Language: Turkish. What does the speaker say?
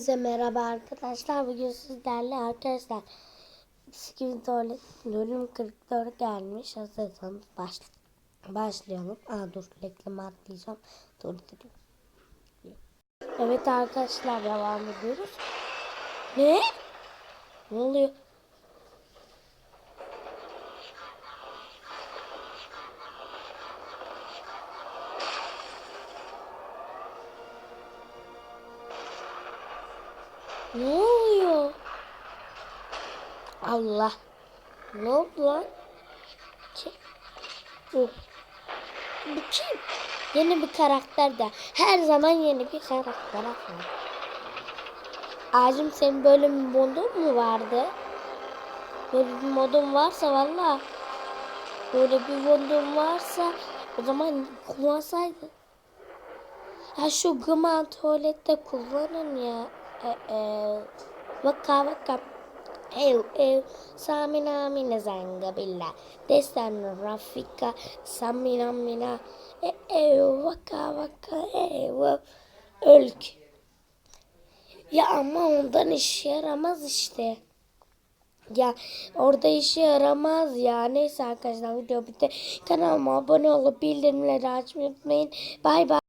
Hepinize merhaba arkadaşlar. Bugün sizlerle arkadaşlar Tuvalet bölüm 44 gelmiş. Hazırsanız baş, başlayalım. Aa dur reklam atlayacağım. Dur dur. Evet arkadaşlar devam ediyoruz. Ne? Ne oluyor? Ne oluyor? Allah. Ne oldu lan? Kim? Bu. Bu kim? Yeni bir karakter de. Her zaman yeni bir karakter var. Ağacım senin böyle bir modun mu vardı? Böyle bir modun varsa valla. Böyle bir modun varsa o zaman kullansaydın. Ya şu gıman tuvalette kullanın ya. E, e, vaka vaka. Ev ev samina mina zanga billa. Destan rafika samina mina. E, ev vaka vaka ev. Ölk. Ya ama ondan işe yaramaz işte. Ya orada işe yaramaz ya. Neyse arkadaşlar video bitti. Kanalıma abone olup bildirimleri açmayı unutmayın. Bay bay.